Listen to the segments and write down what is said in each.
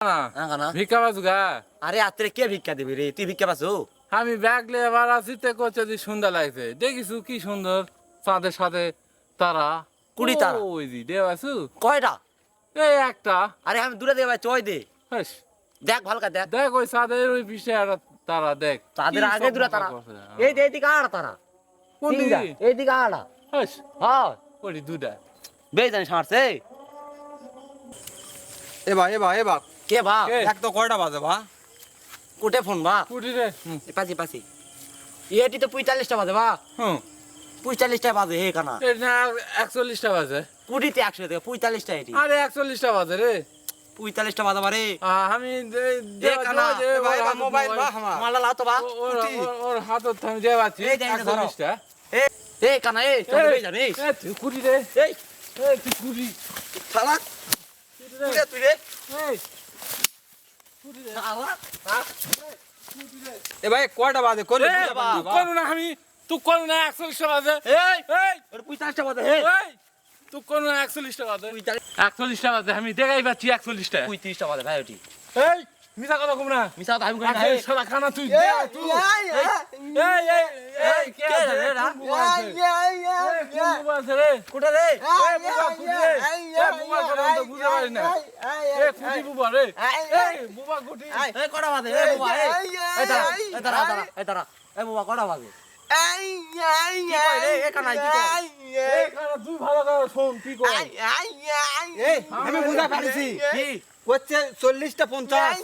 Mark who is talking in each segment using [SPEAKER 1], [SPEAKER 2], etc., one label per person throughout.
[SPEAKER 1] না।
[SPEAKER 2] হ্যাঁ কানা?
[SPEAKER 1] ভিক্ষা পাচ্ছ
[SPEAKER 2] আরে আত্রে কে ভিক্ষা দিবি রে? তুই ভিক্ষা পাসু
[SPEAKER 1] আমি ব্যাগ লিয়ে এবার আছি তে করছে যে সুন্দর লাগছে। দেখিছু কি সুন্দর? চাঁদের সাথে তারা।
[SPEAKER 2] কুড়ি তারা?
[SPEAKER 1] ওই
[SPEAKER 2] কয়টা?
[SPEAKER 1] এই একটা।
[SPEAKER 2] আরে আমি দূরে দে ভাই চয় দে। দেখ ভালো করে দেখ।
[SPEAKER 1] দেখ ওই চাঁদের ওই পিছিয়ে একটা তারা দেখ।
[SPEAKER 2] তাদের আগে দূরে তারা। এই দে এদিকে আড় তারা।
[SPEAKER 1] কোন দিকে
[SPEAKER 2] এইদিকে আড়া।
[SPEAKER 1] হেস,
[SPEAKER 2] হ্যাঁ।
[SPEAKER 1] ওই দুটা
[SPEAKER 2] বেশ জানি সারছে।
[SPEAKER 3] এ বা এ বা এ বা
[SPEAKER 2] কে বা?
[SPEAKER 1] কে?
[SPEAKER 3] দেখ তো কয়টা বাজে বা?
[SPEAKER 2] কোটে ফোন বা?
[SPEAKER 1] কুটি রে।
[SPEAKER 2] পাশি পাশি এটি তো পঁয়তাল্লিশটা বাজে বা?
[SPEAKER 1] হুম।
[SPEAKER 2] পঁয়তাল্লিশটা বাজে হে কানা।
[SPEAKER 1] না একচল্লিশটা বাজে।
[SPEAKER 2] কুড়িতে একশো থেকে পঁয়তাল্লিশটা এটি।
[SPEAKER 1] আরে একচল্লিশটা বাজে রে।
[SPEAKER 2] পঁয়তাল্লিশটা বাজে বারে।
[SPEAKER 1] আমি
[SPEAKER 3] মোবাইল বা
[SPEAKER 2] মালা লাও তো বা
[SPEAKER 1] ওর-
[SPEAKER 3] কুটি।
[SPEAKER 1] ওর- ওর হাতত আমি পাচ্ছি
[SPEAKER 2] যে এটা
[SPEAKER 1] একচল্লিশটা।
[SPEAKER 2] এ এ কানা এ বেশ জানি
[SPEAKER 1] তুই কুটি রে।
[SPEAKER 2] এই।
[SPEAKER 1] তুই কুটি।
[SPEAKER 2] তুই
[SPEAKER 1] রে,
[SPEAKER 2] তুই রে।
[SPEAKER 1] এই, কুটি রে
[SPEAKER 2] শালা
[SPEAKER 3] এ ভাই কয়টা বাজে? কোন
[SPEAKER 1] এ, তুই না আমি তুই করু না একচল্লিশটা বাজে।
[SPEAKER 2] এই
[SPEAKER 1] এই।
[SPEAKER 2] পঁয়তাল্লিশটা বাজে
[SPEAKER 1] এই তুই করু না একচল্লিশটা বাজে। একচল্লিশটা বাজে আমি দেখাই পাচ্ছি একচল্লিশটা।
[SPEAKER 2] পঁয়ত্রিশটা বাজে ভাই ওটি।
[SPEAKER 1] এই মিছা কথা কম না।
[SPEAKER 2] মিছা কথা আমি কই না
[SPEAKER 1] একচল্লিশটা খানা তুই দে, তুই। এই এই এই কে
[SPEAKER 2] রে,
[SPEAKER 1] রে
[SPEAKER 2] রা?
[SPEAKER 1] কোন বুবা আছে? এই, কোন বুবা আছে রে
[SPEAKER 2] কোটা রে
[SPEAKER 1] এই বুবা কুটি রে বুবা কথা তো বুঝতে পারি না এই কুটি বুবা রে এই বুবা কুটি
[SPEAKER 2] এ কটা বাজে এ বাবা এ এ দাঁড়া এ দাঁড়া দাঁড়া এ দাঁড়া এ বাবা কটা বাজে কি কয় রে এ কানাই কি কয়
[SPEAKER 1] এই খানা তুই ভালো করে শোন কি
[SPEAKER 3] এই আমি বুঝা পারিছি
[SPEAKER 2] কি
[SPEAKER 3] হচ্ছে চল্লিশটা পঞ্চাশ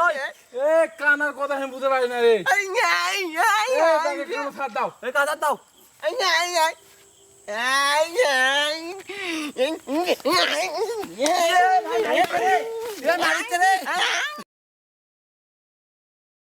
[SPEAKER 2] লয়
[SPEAKER 1] এ কানার কথা আমি বুঝতে পারি না রে। এই কানা ছাড় দাও
[SPEAKER 2] এ কাজা দাও। এ মারিছে রে।